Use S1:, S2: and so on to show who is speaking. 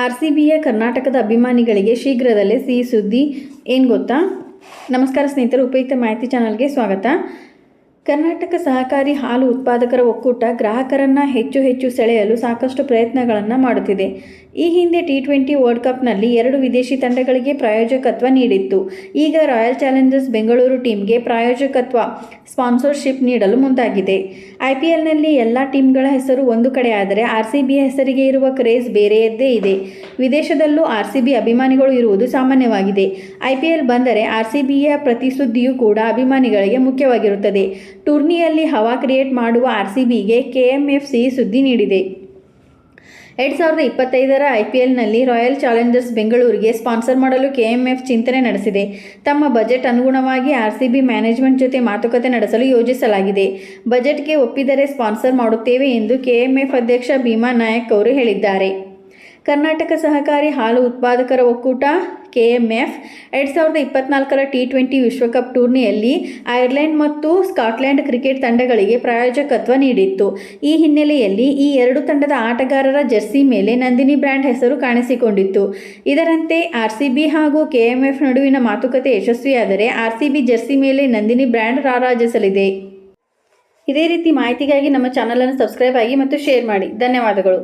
S1: R C ಬಿಯ ಕರ್ನಾಟಕದ ಅಭಿಮಾನಿಗಳಿಗೆ ಶೀಘ್ರದಲ್ಲೇ ಸಿಹಿ ಸುದ್ದಿ ಏನು ಗೊತ್ತಾ? ನಮಸ್ಕಾರ ಸ್ನೇಹಿತರು, ಉಪಯುಕ್ತ ಮಾಹಿತಿ ಚಾನಲ್ಗೆ ಸ್ವಾಗತ. ಕರ್ನಾಟಕ ಸಹಕಾರಿ ಹಾಲು ಉತ್ಪಾದಕರ ಒಕ್ಕೂಟ ಗ್ರಾಹಕರನ್ನು ಹೆಚ್ಚು ಹೆಚ್ಚು ಸೆಳೆಯಲು ಸಾಕಷ್ಟು ಪ್ರಯತ್ನಗಳನ್ನು ಮಾಡುತ್ತಿದೆ. ಈ ಹಿಂದೆ ಟಿ ಟ್ವೆಂಟಿ ವರ್ಲ್ಡ್ ಕಪ್ನಲ್ಲಿ ಎರಡು ವಿದೇಶಿ ತಂಡಗಳಿಗೆ ಪ್ರಾಯೋಜಕತ್ವ ನೀಡಿತ್ತು. ಈಗ ರಾಯಲ್ ಚಾಲೆಂಜರ್ಸ್ ಬೆಂಗಳೂರು ಟೀಮ್ಗೆ ಪ್ರಾಯೋಜಕತ್ವ, ಸ್ಪಾನ್ಸರ್ಶಿಪ್ ನೀಡಲು ಮುಂದಾಗಿದೆ. ಐ ಪಿ ಎಲ್ನಲ್ಲಿ ಎಲ್ಲ ಟೀಮ್ಗಳ ಹೆಸರು ಒಂದು ಕಡೆ ಆದರೆ ಆರ್ ಸಿ ಹೆಸರಿಗೆ ಇರುವ ಕ್ರೇಜ್ ಬೇರೆಯದ್ದೇ ಇದೆ. ವಿದೇಶದಲ್ಲೂ ಆರ್ ಸಿ ಬಿ ಅಭಿಮಾನಿಗಳು ಇರುವುದು ಸಾಮಾನ್ಯವಾಗಿದೆ. ಐ ಪಿ ಎಲ್ ಬಂದರೆ ಆರ್ ಸಿ ಬಿಯ ಪ್ರತಿ ಸುದ್ದಿಯೂ ಕೂಡ ಅಭಿಮಾನಿಗಳಿಗೆ ಮುಖ್ಯವಾಗಿರುತ್ತದೆ. ಟೂರ್ನಿಯಲ್ಲಿ ಹವಾ ಕ್ರಿಯೇಟ್ ಮಾಡುವ ಆರ್ ಸಿ ಬಿಗೆ ಕೆಎಂಎಫ್ಸಿ ಸುದ್ದಿ ನೀಡಿದೆ. ಎರಡು ಸಾವಿರದ ಇಪ್ಪತ್ತೈದರ ಐ ಪಿ ಎಲ್ನಲ್ಲಿ ರಾಯಲ್ ಚಾಲೆಂಜರ್ಸ್ ಬೆಂಗಳೂರಿಗೆ ಸ್ಪಾನ್ಸರ್ ಮಾಡಲು ಕೆಎಂಎಫ್ ಚಿಂತನೆ ನಡೆಸಿದೆ. ತಮ್ಮ ಬಜೆಟ್ ಅನುಗುಣವಾಗಿ ಆರ್ ಸಿ ಬಿ ಮ್ಯಾನೇಜ್ಮೆಂಟ್ ಜೊತೆ ಮಾತುಕತೆ ನಡೆಸಲು ಯೋಜಿಸಲಾಗಿದೆ. ಬಜೆಟ್ಗೆ ಒಪ್ಪಿದರೆ ಸ್ಪಾನ್ಸರ್ ಮಾಡುತ್ತೇವೆ ಎಂದು ಕೆಎಂಎಫ್ ಅಧ್ಯಕ್ಷ ಭೀಮಾ ನಾಯಕ್ ಅವರು ಹೇಳಿದ್ದಾರೆ. ಕರ್ನಾಟಕ ಸಹಕಾರಿ ಹಾಲು ಉತ್ಪಾದಕರ ಒಕ್ಕೂಟ ಕೆ ಎಂ ಎಫ್ ಎರಡು ಸಾವಿರದ ಇಪ್ಪತ್ನಾಲ್ಕರ ಟಿ ಟ್ವೆಂಟಿ ವಿಶ್ವಕಪ್ ಟೂರ್ನಿಯಲ್ಲಿ ಐರ್ಲೆಂಡ್ ಮತ್ತು ಸ್ಕಾಟ್ಲೆಂಡ್ ಕ್ರಿಕೆಟ್ ತಂಡಗಳಿಗೆ ಪ್ರಾಯೋಜಕತ್ವ ನೀಡಿತ್ತು. ಈ ಹಿನ್ನೆಲೆಯಲ್ಲಿ ಈ ಎರಡು ತಂಡದ ಆಟಗಾರರ ಜೆರ್ಸಿ ಮೇಲೆ ನಂದಿನಿ ಬ್ರ್ಯಾಂಡ್ ಹೆಸರು ಕಾಣಿಸಿಕೊಂಡಿತ್ತು. ಇದರಂತೆ ಆರ್ಸಿಬಿ ಹಾಗೂ ಕೆಎಂಎಫ್ ನಡುವಿನ ಮಾತುಕತೆ ಯಶಸ್ವಿಯಾದರೆ ಆರ್ಸಿಬಿ ಜೆರ್ಸಿ ಮೇಲೆ ನಂದಿನಿ ಬ್ರ್ಯಾಂಡ್ ರಾರಾಜಿಸಲಿದೆ. ಇದೇ ರೀತಿ ಮಾಹಿತಿಗಾಗಿ ನಮ್ಮ ಚಾನಲನ್ನು ಸಬ್ಸ್ಕ್ರೈಬ್ ಆಗಿ ಮತ್ತು ಶೇರ್ ಮಾಡಿ. ಧನ್ಯವಾದಗಳು.